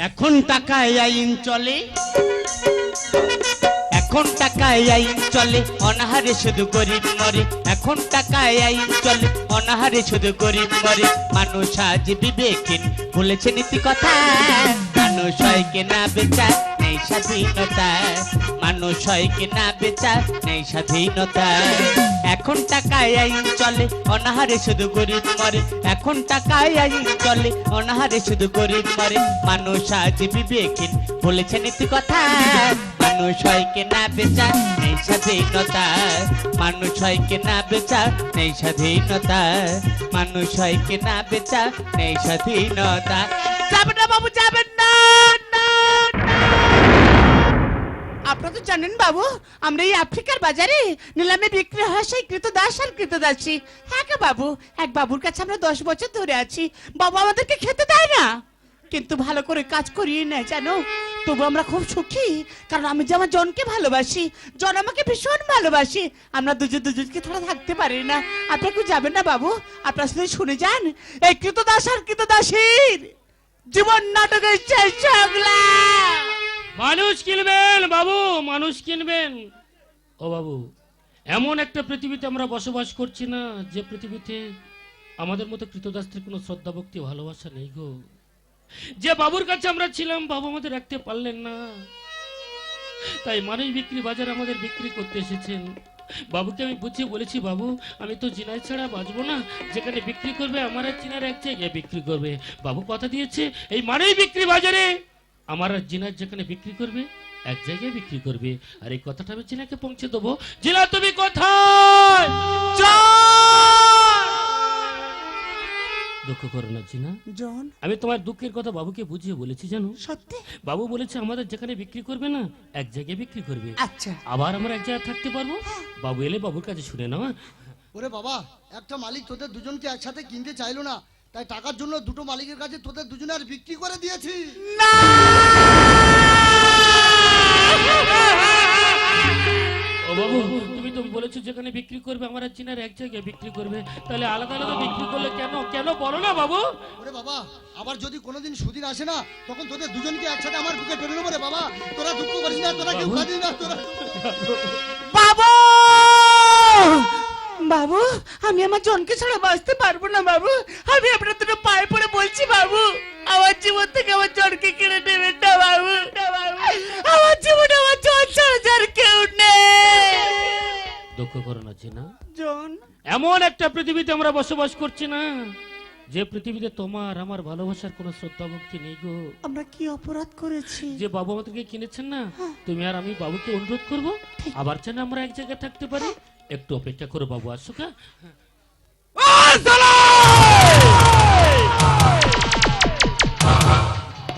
এখন টাকায় আইন চলে। এখন টাকায় আইন চলে, অনাহারে শুধু গরিব মরে। এখন টাকায় আইন চলে, অনাহারে শুধু গরিব মরে। মানুষ আজ বিবেকহীন, বলেছে নীতি কথা। মানুষ হয় কেনা বেচা নেই স্বাধীনতা। মানুষ হয় কেনা বেচা নেই স্বাধীনতা। এখন টাকায় আইন চলে অনাহারে শুধু গরিব মরে। এখন টাকায় আইন চলে অনাহারে শুধু গরিব মরে। মানুষ আজ বিবেকহীন বলেছে নীতি কথা। মানুষ হয় কেনা বেচা নেই স্বাধীনতা। মানুষ হয় কেনা বেচা নেই স্বাধীনতা। মানুষ হয় কেনা বেচা নেই স্বাধীনতা। যাবেন না বাবু যাবেন না। না, আপনারা তো জানেন বাবু, আমরা এই আফ্রিকার বাজারে নিলামে বিক্রি হয় সেই কৃতদাস আর কৃতদাসী। হ্যাঁ কে বাবু, এক বাবুর কাছে আমরা দশ বছর ধরে আছি। বাবু আমাদেরকে খেতে দেয় না। কিন্তু ভালো করে কাজ করিয়ে নেয়, জানো? তবু আমরা খুব সুখী, কারণ আমি যে আমার জনকে ভালোবাসি, জন আমাকে ভীষণ ভালোবাসি। আমরা দুজন দুজনকে ছাড়া থাকতে পারি না। আপনারা কেউ যাবেন না বাবু? আপনারা শুধু শুনে যান। এই কৃতদাস আর কৃতদাসীর জীবন নাটকের শেষ সংগ্রাম মানুষ কিনবেন বাবু, মানুষ কিনবেন। ও বাবু, এমন একটা পৃথিবীতে আমরা বসবাস করছি না, যে পৃথিবীতে আমাদের মতো কৃতদাসদের কোনো শ্রদ্ধা, ভক্তি, ভালোবাসা নেই গো। যে বাবুর কাছে আমরা ছিলাম, বাবু আমাদের রাখতে পারলেন না। তাই মানুষ বিক্রি বাজার আমাদের বিক্রি করতে এসেছেন। বাবুকে আমি বুঝিয়ে বলেছি, বাবু, আমি তো জিনাই ছাড়া বাঁচবো না। যেখানে বিক্রি করবে, আমার চিনার এক জায়গায় বিক্রি করবে। বাবু কথা দিয়েছে, এই মানেই বিক্রি বাজারে। আমার আর জিনার যেখানে বিক্রি করবে এক জায়গায় বিক্রি করবে। আর এই কথাটা আমি জিনাকে পৌঁছে দেবো। জিনা তুমি কোথায়? দুঃখ করো না জিনা। জন। আমি তোমার দুঃখের কথা বাবুকে বুঝিয়ে বলেছি জানো? সত্যি? বাবু বলেছে আমাদের যেখানে বিক্রি করবে না এক জায়গায় বিক্রি করবে। আচ্ছা। আবার আমরা এক জায়গায় থাকতে পারব? বাবু এলে বাবুর কাছে শুনে নাও হ্যাঁ? ওরে বাবা একটা মালিক তোদের দুজনকে একসাথে কিনতে চাইলো না। তাই টাকার জন্য দুটো মালিকের কাছে তোদের দুজনে আর বিক্রি করে দিয়েছি। ও বাবু তুমি তো বলেছ যেখানে বিক্রি করবে আমার আর চিনার এক জায়গায় বিক্রি করবে। তাহলে আলাদা আলাদা বিক্রি করলে কেন? কেন বলো না বাবু? ওরে বাবা আবার যদি কোনোদিন সুদিন আসে না তখন তোদের দুজনকে একসাথে আমার বুকে টেনে নেব রে বাবা। তোরা দুঃখ করিস না তোরা কেউ। কাঁদিস না তোরা বাবু! বাবু আমি আমার জনকে ছাড়া বাঁচতে পারব না বাবু। আমি আপনার দুটো পায়ে পড়ে বলছি বাবু। আমার জীবন থেকে আমার জনকে কিনে নেবেন না বাবু। আমার জীবনে আমার জন ছাড়া যার কেউ নেই। দুঃখ করো না চিনা জন? এমন একটা পৃথিবীতে আমরা বসবাস করছি না যে পৃথিবীতে তোমার আমার ভালোবাসার কোনো শ্রদ্ধা ভক্তি নেই গো। আমরা কি অপরাধ করেছি? যে বাবু আমাদেরকে কিনেছেন না তুমি আর আমি বাবুকে অনুরোধ করব আবার যেন আমরা এক জায়গায় থাকতে পারি। একটু অপেক্ষা করো বাবু আসুক হ্যাঁ?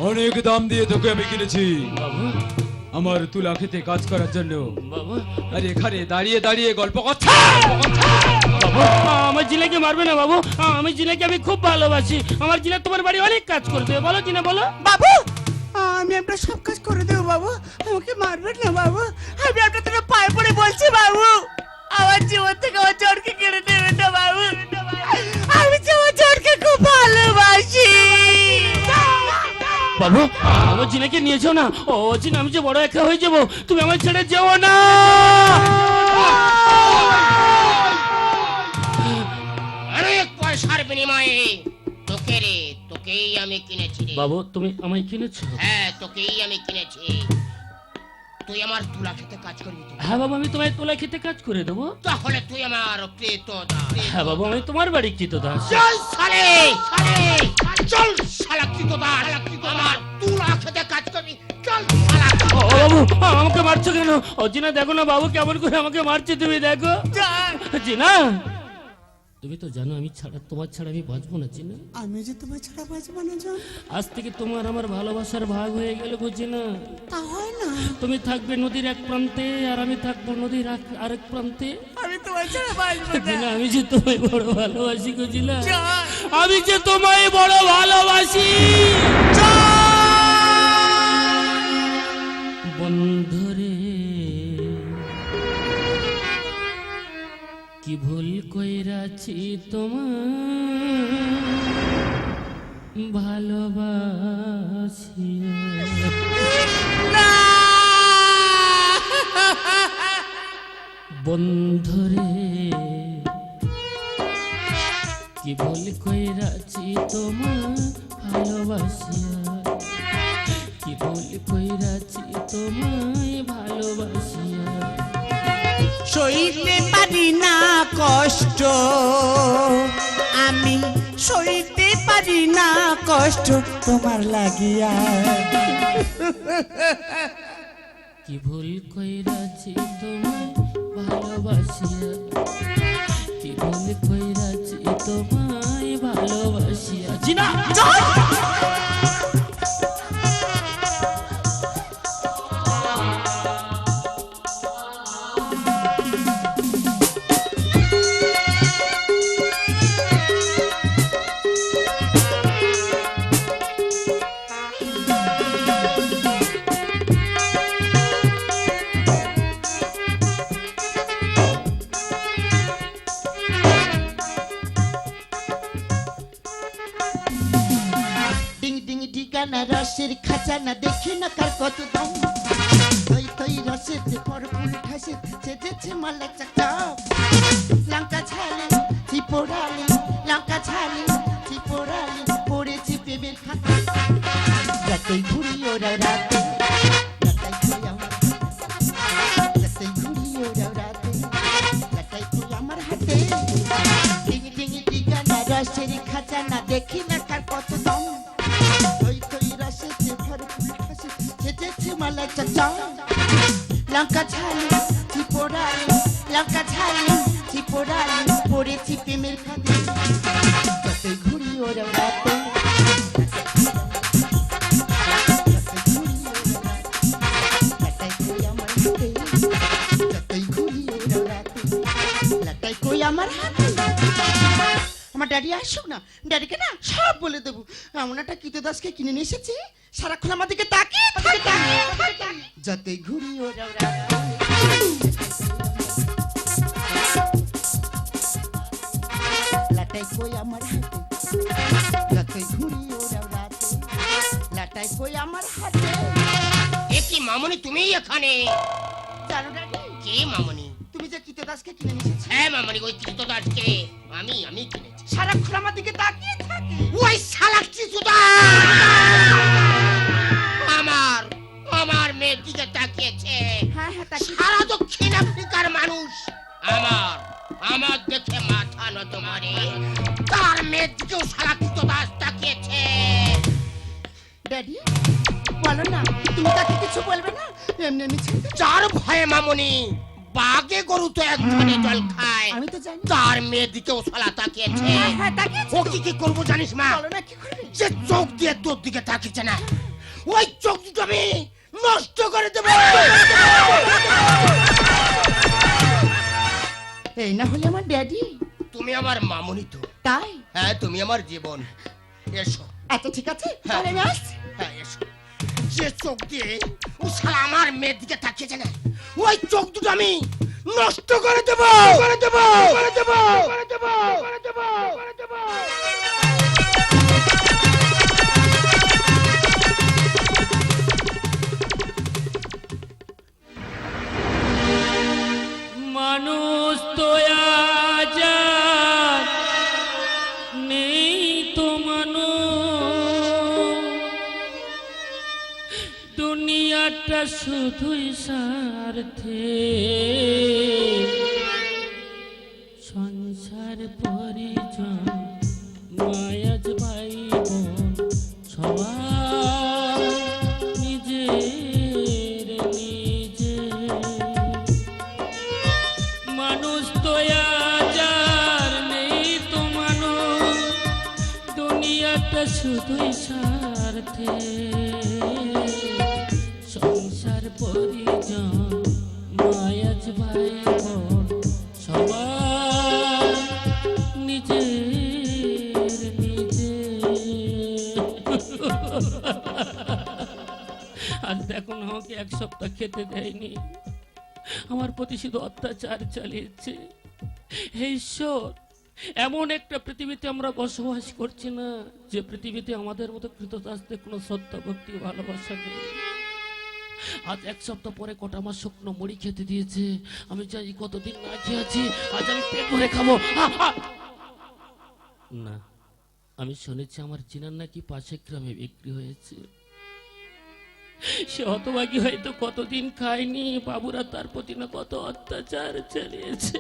অনেক দাম দিয়ে তোকে আমি কিনেছি। আমার তুলা খেতে কাজ করার জন্য। আর এখানে দাঁড়িয়ে দাঁড়িয়ে গল্প করছে। আমার জিলাকে মারবে না বাবু। আমি জিলাকে আমি খুব ভালোবাসি। আমার জিলা তোমার বাড়ি অনেক কাজ করে দেবে বলো জিনা বলো। বাবু আমি আপনার সব কাজ করে দেবো বাবু। আমাকে মারবেন না বাবু। আমি আপনার দুটো পায়ে পড়ে বলছি বাবু। আমার জীবন থেকে আমার জনকে কেড়ে নেবেন না বাবু। আমি যে আমার জনকে খুব ভালোবাসি। বাবু আমার জিনাকে নিয়েছো না? ও জিনা আমি যে বড় একা হয়ে যাব তুমি আমার ছেড়ে যেও না। অনেক পয়সার বিনিময়ে তোকে রে তোকেই আমি কিনেছি বাবু তুমি আমায় কিনেছো? হ্যাঁ তোকেই আমি কিনেছি। তুই আমার তুলা খেতে কাজ করবি তো? হ্যাঁ বাবু আমি তোমায় তোলা খেতে কাজ করে দেবো। তাহলে তুই আমার ক্রেতদা হ্যাঁ বাবু আমি তোমার বাড়ি কৃত দাস চল সালে সালে চল শালা ক্রেতদা আমার তুলা খেতে কাজ করবি। চল শালা। বাবু আমাকে মারছো কেন? ও জিনা দেখো না বাবু কেমন করে আমাকে মারছে তুমি দেখো। জিনা তুমি তো জানো আমি ছাড়া তোমার ছাড়া আমি বাঁচবো না জিনা আমি যে তোমার ছাড়া বাঁচবো না জন। আজ থেকে তোমার আমার ভালোবাসার ভাগ হয়ে গেল বুঝি না তা হয় না। তুমি থাকবে নদীর এক প্রান্তে আর আমি থাকব নদীর আরেক প্রান্তে। আমি তোমার ছাড়া বাঁচবো জিনা না আমি যে তোমায় বড় ভালোবাসি গো জিনা। আমি যে তোমায় বড় ভালোবাসি। বন্ধুরে কি ভুল কইরাছি তোমার ভালোবাসি বন্ধু আমি সইতে পারি না কষ্ট তোমার লাগিয়া। কি ভুল কইরাছি তোমায় ভালোবাসিয়া? কি ভুল কইরাছি তোমায় ভালোবাসিয়া? জিনা না না সব বলে দেবো। এমন একটা কিতে দাসকে কিনে নিয়ে এসেছে সারাক্ষণ আমার দিকে তাকিয়ে থাকে। যতই ঘুরি লাটাই কই আমার হাতে? যতই ঘুরি লাটাই কই আমার হাতে? এ কি মামনি তুমি এখানে? জানো ড্যাডি কে মামনি? তুমি যে কিতে দাসকে কিনে নিয়ে হ্যাঁ মামনি ওই কৃতদাসকে আমি আমি কিনেছি। সারাক্ষণ আমার দিকে তাকিয়ে থাকে। ওই শালা কৃতদাস আমার আমার মেয়ের দিকে তাকিয়েছে। হ্যাঁ হ্যাঁ সারা দক্ষিণ আফ্রিকার মানুষ। আমার আমার দেখে মাথা নত মারে তার মেয়ের দিকেও সারা কৃতদাস তাকিয়েছে। ড্যাডি বলো না তুমি তাকে কিছু বলবে না? এমনি এমনি যার ভয়ে মামনি বাগে গরু তো এক ধরে জল খায়। আমি তো জানি। তার মেয়ের দিকেও সালা তাকিয়েছে হ্যাঁ হ্যাঁ ও কি কি করব জানিস মা? যে চোখ দিয়ে তোর দিকে তাকিয়েছে না। ওই চোখ দুটো আমি নষ্ট করে দেবো এই না হলে আমার ড্যাডি। তুমি আমার মামনি তো। তাই? হ্যাঁ তুমি আমার জীবন। এসো। আচ্ছা ঠিক আছে। তাহলে আমি আসছি। হ্যাঁ এসো। যে চোখ দিয়ে ও শালা আমার মেয়ের দিকে তাকিয়েছে না ওই চোখ দুটো আমি নষ্ট করে দেব। করে দেব। করে দেব। করে দেব। করে দেব। করে দেবো। শুধুই স্বার্থে সংসার পরিজন মায়াজ ভাই বোন সবাই নিজের নিজে। মানুষ আর নেই নিজে আজ দেখুন আমাকে এক সপ্তাহ খেতে দেয়নি। আমার অত্যাচার চালিয়েছে। এমন একটা পৃথিবীতে আমরা বসবাস করছি না, যে পৃথিবীতে আমাদের মতো কৃতদাসদের কোনো শ্রদ্ধা ভক্তি ভালোবাসা নেই। আজ এক সপ্তাহ পরে কটা আমার শুকনো মুড়ি খেতে দিয়েছে। আমি চাই কতদিন না খেয়ে আছি, আজ আমি পেট ভরে খাব! না, আমি শুনেছি আমার চিনার নাকি পাশে গ্রামে বিক্রি হয়েছে। সে হতভাগী হয়তো কতদিন খায়নি, বাবুরা তার প্রতি না কত অত্যাচার চালিয়েছে।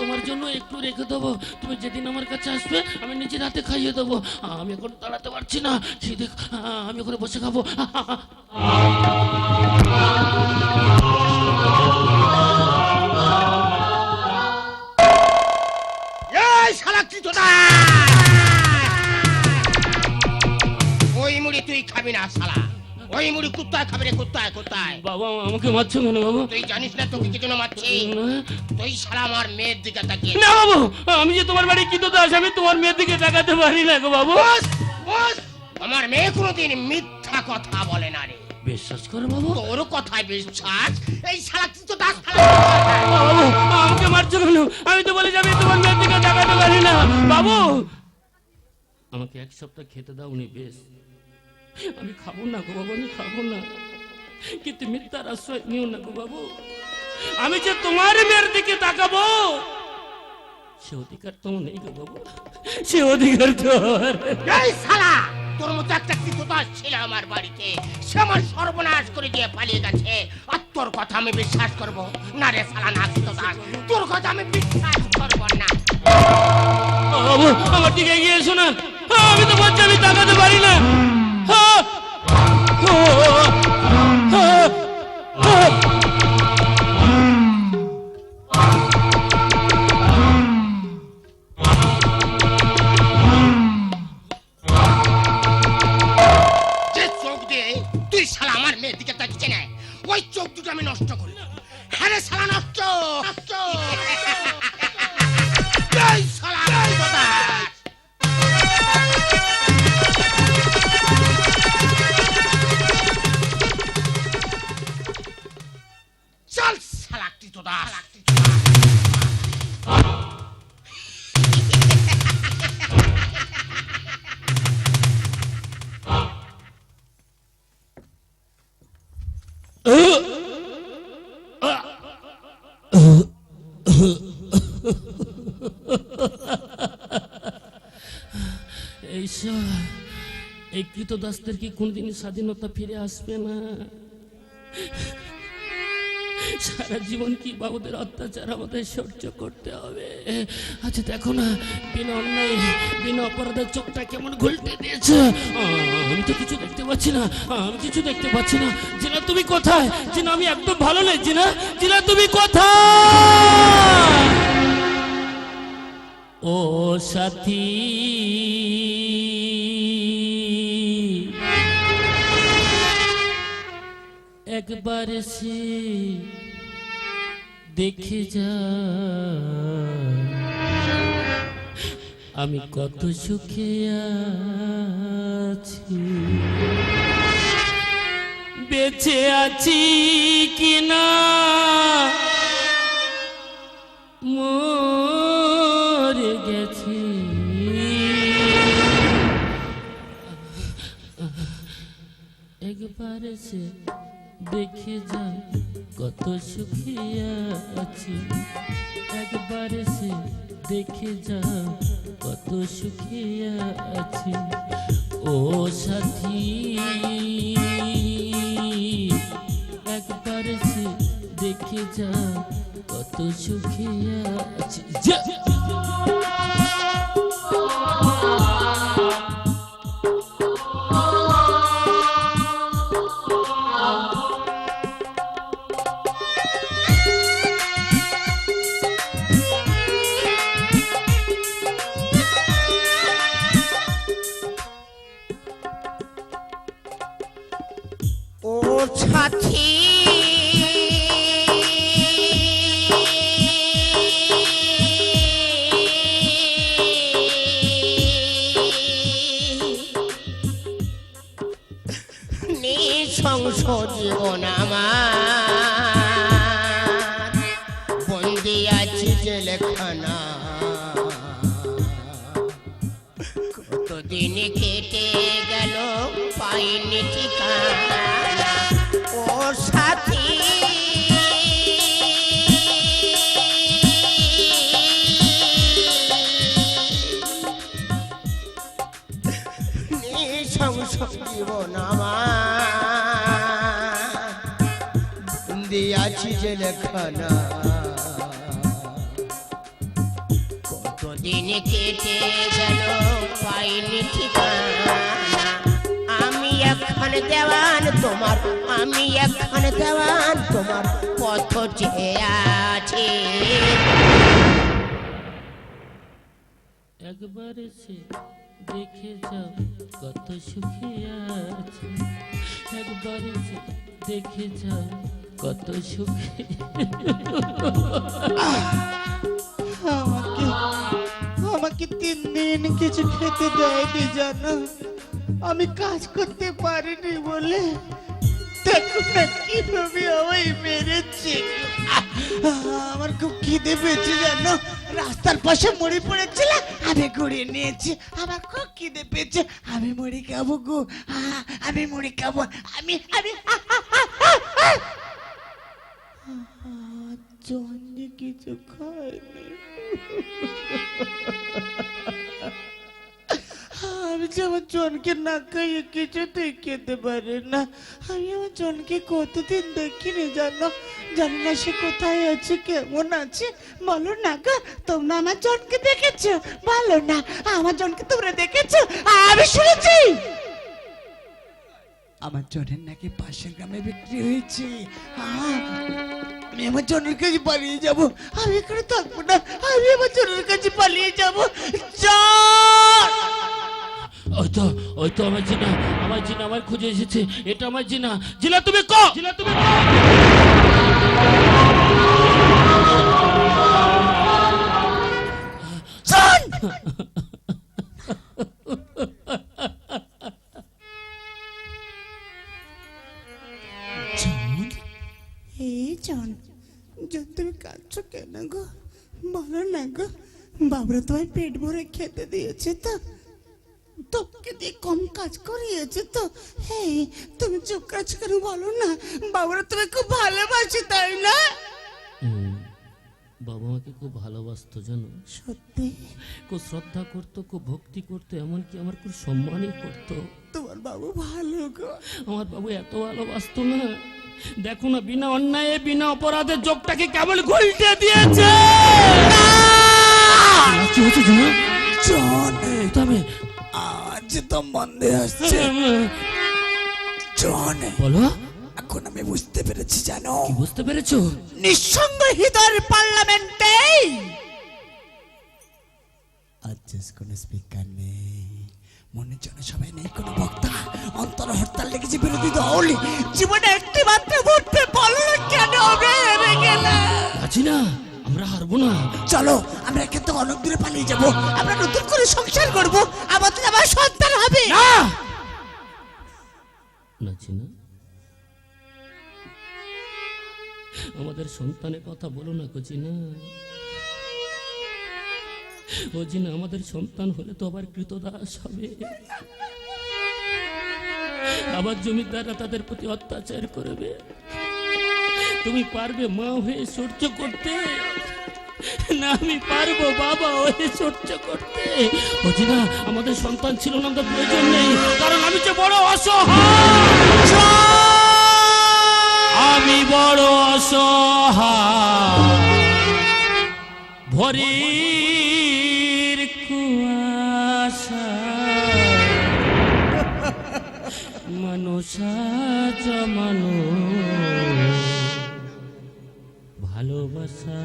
তোমার জন্য একটু রেখে দেবো। তুমি যেদিন আমার কাছে আসবে, আমি নিজের হাতে খাইয়ে দেবো। আমি এখন দাঁড়াতে পারছি না। আমি ওখানে বসে খাব। শালা কি ওই মুড়ি তুই খাবি না, শালা। ওই মুড়ি কুত্তায় খাবে রে কুত্তায় কুত্তায়। বাবা আমাকে মারছো কেন বাবু? তুই জানিস না তোকে কি জন্য মারছি? তুই শালা আমার মেয়ের দিকে তাকিয়ে না বাবু আমি যে তোমার বাড়ি কি তো দাস আমি তোমার মেয়ের দিকে তাকাতে পারি না গো বাবু। আমার মেয়ে কোনোদিন মিথ্যা কথা বলে না রে। বিশ্বাস করো বাবু। তোর কথায় বিশ্বাস? এই শালা কি তো দাস বাবু আমাকে মারছো কেন? আমি তো বলে তোমার মেয়ের দিকে তাকাতে পারি না। বাবু আমাকে এক সপ্তাহ খেতে দাও উনি বেশ। আমি খাব না গো বাবু আমি খাব না। কিন্তু মিথ্যার আশ্রয় নিও না গো বাবু। আমি যে তোমার মেয়ের দিকে তাকাবো সে অধিকার তো নেই গো বাবু। সে অধিকার তো আর এই শালা তোর মতো একটা কি তো দাস ছিল আমার বাড়িতে সে আমার সর্বনাশ করে দিয়ে পালিয়ে গেছে। আর তোর কথা আমি বিশ্বাস করব। না রে শালা না কি তো দাস তোর কথা আমি বিশ্বাস করব না। বাবু আমার দিকে এগিয়ে এসো না। আমি তো বলছি আমি তাকাতে পারি না। হ্যাঁ। এই কৃতদাসদের কি কোনদিন স্বাধীনতা ফিরে আসবে না। সারা জীবন কি বাবুদের অত্যাচার আমাদের সহ্য করতে হবে? আচ্ছা দেখো না, বিনা অন্যায়, বিনা অপরাধের চোখটা কেমন ঘুলতে দিয়েছে? আমি তো কিছু দেখতে পাচ্ছি না আমি কিছু দেখতে পাচ্ছি না। জিনা, তুমি কোথায়? জিনা, আমি একদম ভালো নেই, জিনা। জিনা, তুমি কোথায়? ও সাথী একবার সে দেখে যা আমি কত সুখে আছি। বেঁচে আছি কিনা? মরে গেছি। একবার সে দেখে যা কত সুখী আছি। একবার সে দেখে যা কত সুখী আছি। ও সাথী, একবার সে দেখে যা কত সুখী আছি। দিয়াছি যে লেখানা কতদিন কেটে গেল পাইনি ঠিকানা আমি এখন দেওয়ান তোমার আমি এখন দেওয়ান তোমার পথ চেয়ে আছি একবার এসে দেখে যাও কত সুখে আছে। একবার এসে দেখে যাও কত সুখে। আমাকে তিন দিন কিছু খেতে দেয়নি জানো। আমি কাজ করতে পারিনি বলে। আমার খুব খিদে পেয়েছে জানো। রাস্তার পাশে মুড়ি পড়েছিল, আমি ঘুরিয়ে নিয়েছি। আমার খুব খিদে পেয়েছে, আমি মুড়ি খাব গো। আমি মুড়ি খাব। আমি আমি আহ, আহ, আহ, আহ, আহ। জন্যে কিছু খায়নি। আমি যে আমার জনকে না খাইয়ে কিছুতেই খেতে পারি না। আমি আমার জনকে কতদিন দেখিনি জানো? জানি না সে কোথায় আছে কেমন আছে। বলো না গো তোমরা আমার জনকে দেখেছ? বলো না আমার জনকে তোমরা দেখেছ? আমি শুনেছি। আমার জনের নাকি পাশের গ্রামে বিক্রি হয়েছে। আহ, আমি আমার জনের কাছে পালিয়ে যাব। আমি এখানে থাকব না। আমি আমার জনের কাছে পালিয়ে যাব। চল ওই তো ওই তো আমার জিনা আমার জিনা আমার খুঁজে এসেছে। এটা আমার জিনা। জিনা তুমি ক! জিনা তুমি ক! এই জন জন তুমি কাঁদছো কেন গো? বলো না গো বাবরা তোমায় পেট ভরে খেতে দিয়েছে তো। তোকে দিয়ে কম কাজ করিয়েছে তো। হেই তুমি চুপ কাজ করে বলো না বাবরা তুমি খুব ভালোবাসে তাই না? বাবা আমাকে খুব ভালোবাসতো জানো? সত্যি? খুব শ্রদ্ধা করতো খুব ভক্তি করতো এমনকি আমার খুব সম্মানই করতো। তোমার বাবু ভালো গো। আমার বাবু এত ভালোবাসতো না। দেখো না বিনা অন্যায়ে বিনা অপরাধে চোখটাকে কেবল ঘুলটে দিয়েছে। কি হচ্ছে জন এই আজ তো মন্দে আসছে। জন বলো। এখন আমি বুঝতে পেরেছি জানো। বুঝতে পেরেছ? নিঃসঙ্গ হৃদয়ের পার্লামেন্টে আজ কোনো স্পিকার নেই। মনে জন্য সবাই নেই কোনো বক্তা। অন্তর হরতাল লেগেছে বিরোধী দল। জীবনে একটি মাত্র ভোটে বলো না কেন হবে? হেরে আছি না আমরা হারবো না। চলো আমরা এখান থেকে অনেক দূরে পালিয়ে যাব। আমরা নতুন করে সংসার করব। আমাদের আবার সন্তান হবে। না? আমাদের সন্তানের কথা বলো না কচি না। ও জি আমাদের সন্তান হলে তো আবার কৃতদাস হবে। আবার জমিদাররা তাদের প্রতি অত্যাচার করবে। তুমি পারবে মা হয়ে সহ্য করতে? না, আমি পারব বাবা হয়ে সহ্য করতে। বুঝি আমাদের সন্তান ছিল না, আমাদের প্রয়োজন নেই। কারণ আমি যে বড় অসহায়। আমি বড় অসহায়। ভরির মানুষা। মানু ভালোবাসা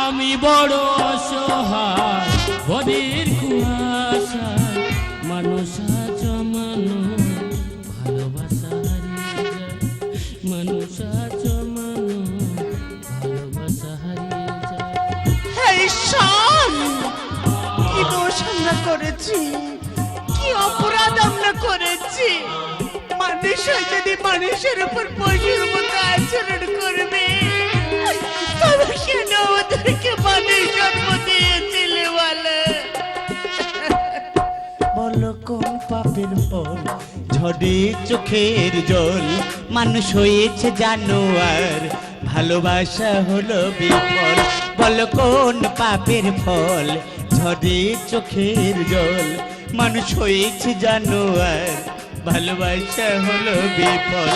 আমি বড় অসহায়। করেছি? কি অপরাধ আমরা করেছি? মানুষ যদি মানুষের উপর পশুর মতো আচরণ করবে জন্ম পাপের ফল? ঝড়ে চোখের জল। মানুষ হয়েছে জানোয়ার, ভালোবাসা হলো বিফল। বল কোন পাপের ফল? ঝরে চোখের জল। মানুষ হয়েছে জানো আর ভালোবাসা হলো বিফল।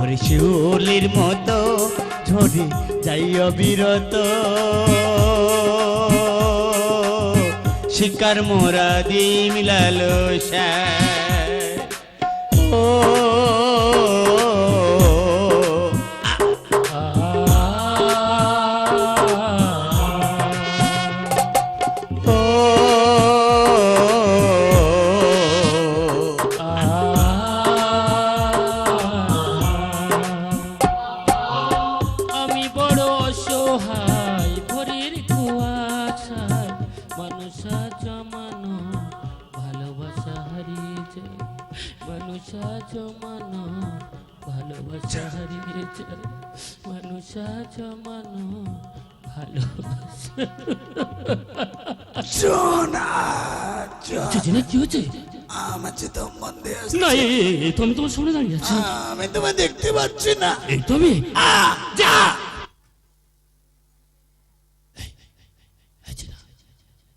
ওরে শিউলির মতো, ঝরে যাই অবিরত। শিকার মোরা দি মিলালো ও কি হচ্ছে? আমার যে দম বন্ধে না এই এই, এই তো আমি তোমার সামনে দাঁড়িয়ে আছি। আমি তোমায় দেখতে পাচ্ছি না। এই তো আমি। যা। জিনা,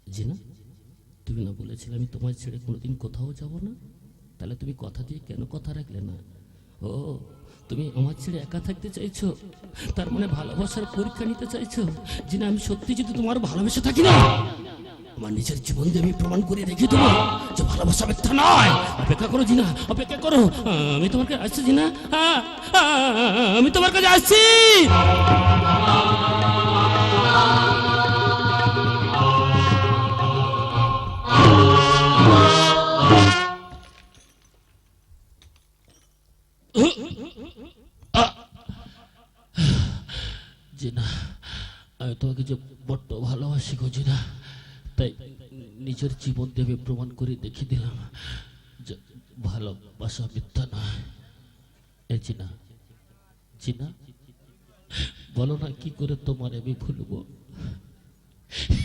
জিনা তুমি না বলেছিলে আমি তোমার ছেড়ে কোনোদিন কোথাও যাব না? তাহলে তুমি কথা দিয়ে কেন কথা রাখলে না? ও তুমি আমার ছেড়ে একা থাকতে চাইছো? তার মানে ভালোবাসার পরীক্ষা নিতে চাইছো? যে না আমি সত্যি যদি তোমার ভালোবেসে থাকি না আমার নিজের জীবন দিয়ে আমি প্রমাণ করে রেখে দেবো যে ভালোবাসা মিথ্যা নয়। অপেক্ষা করো জিনা অপেক্ষা করো। আমি তোমার কাছে আসছি জিনা। আহ, আহ, আমি তোমার কাছে আসছি। নিজের জীবন দেবে প্রমাণ করে দেখিয়ে দিলাম। ভালোবাসা মিথ্যা নয়। এ জিনা বলো না কি করে তোমার আমি ভুলবো?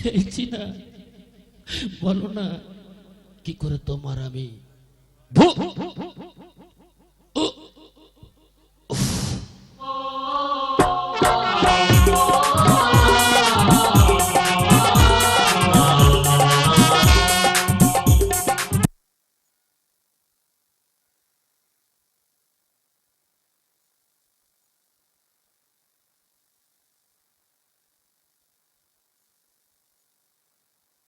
এই বলো না কি করে তোমার আমি ভু-